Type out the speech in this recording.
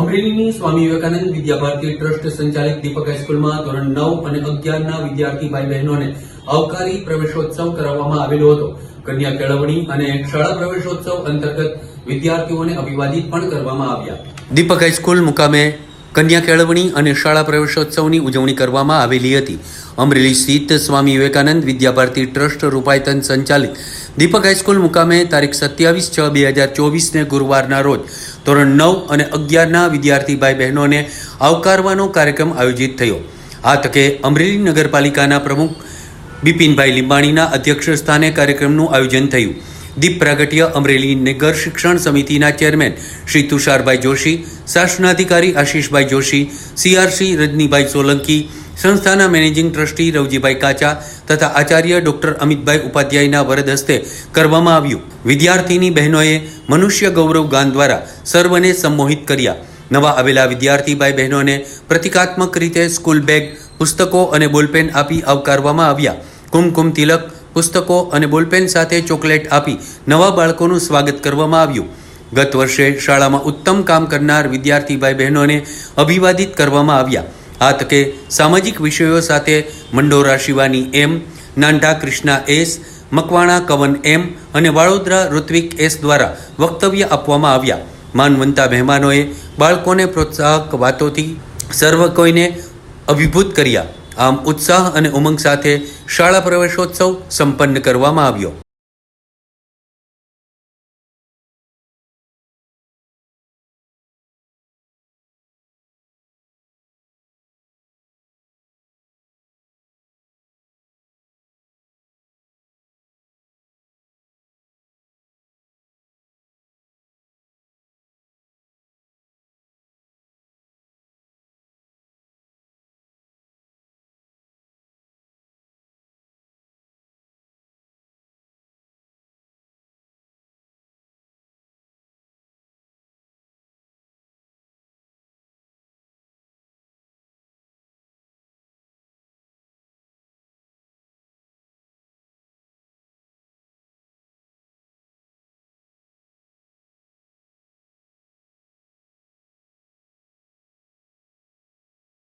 અમરેલીની Swami Vivekanand Vidyabharati trust સંચાલિત દીપક હાઈસ્કૂલમાં ધોરણ નવ અને અગિયારના વિદ્યાર્થી ભાઈ બહેનોને આવકારી પ્રવેશોત્સવ કરાવવામાં આવેલો હતો. કન્યા કેળવણી અને શાળા પ્રવેશોત્સવ અંતર્ગત વિદ્યાર્થીઓને અભિવાદિત પણ કરવામાં આવ્યા. દીપક હાઈસ્કૂલ મુકામે કન્યા કેળવણી અને શાળા પ્રવેશોત્સવની ઉજવણી કરવામાં આવેલી હતી. અમરેલી સ્થિત સ્વામી વિવેકાનંદ વિદ્યાભારતી ટ્રસ્ટ રૂપાયતન સંચાલિત દીપક હાઈસ્કૂલ મુકામે તારીખ સત્યાવીસ છ બે હજાર ચોવીસને ગુરુવારના રોજ ધોરણ નવ અને અગિયારના વિદ્યાર્થી ભાઈ બહેનોને આવકારવાનો કાર્યક્રમ આયોજિત થયો. આ તકે અમરેલી નગરપાલિકાના પ્રમુખ બિપિનભાઈ લીંબાણીના અધ્યક્ષ સ્થાને કાર્યક્રમનું આયોજન થયું. દીપ પ્રાગટ્ય અમરેલી નગર શિક્ષણ સમિતિના ચેરમેન શ્રી તુષારભાઈ જોશી, શાસનાધિકારી આશીષભાઈ જોશી, સીઆરસી રજનીભાઈ સોલંકી સંસ્થાના મેનેજિંગ ટ્રસ્ટી રવજીભાઈ કાચા તથા આચાર્ય ડોક્ટર અમિતભાઈ ઉપાધ્યાયના વરદ હસ્તે કરવામાં આવ્યું. વિદ્યાર્થીની બહેનોએ મનુષ્ય ગૌરવ ગાન દ્વારા સર્વને સંમોહિત કર્યા. નવા આવેલા વિદ્યાર્થી ભાઈ બહેનોને પ્રતિકાત્મક રીતે સ્કૂલ બેગ, પુસ્તકો અને બોલપેન આપી આવકારવામાં આવ્યા. કુમકુમ તિલક, પુસ્તકો અને બોલપેન સાથે ચોકલેટ આપી નવા બાળકોનું સ્વાગત કરવામાં આવ્યું. ગત વર્ષે શાળામાં ઉત્તમ કામ કરનાર વિદ્યાર્થી ભાઈ બહેનોને અભિવાદિત કરવામાં આવ્યા. આ તકે સામાજિક વિષયો સાથે Mandora Shivani M, Nandha Krishna S, Makwana Kavan M અને વડોદરા ઋત્વિક એસ દ્વારા વક્તવ્ય આપવામાં આવ્યા. માનવંતા મહેમાનોએ બાળકોને પ્રોત્સાહક વાતોથી સર્વ કોઈને અભિભૂત કર્યા. આમ ઉત્સાહ અને ઉમંગ સાથે શાળા પ્રવેશોત્સવ સંપન્ન કરવામાં આવ્યો.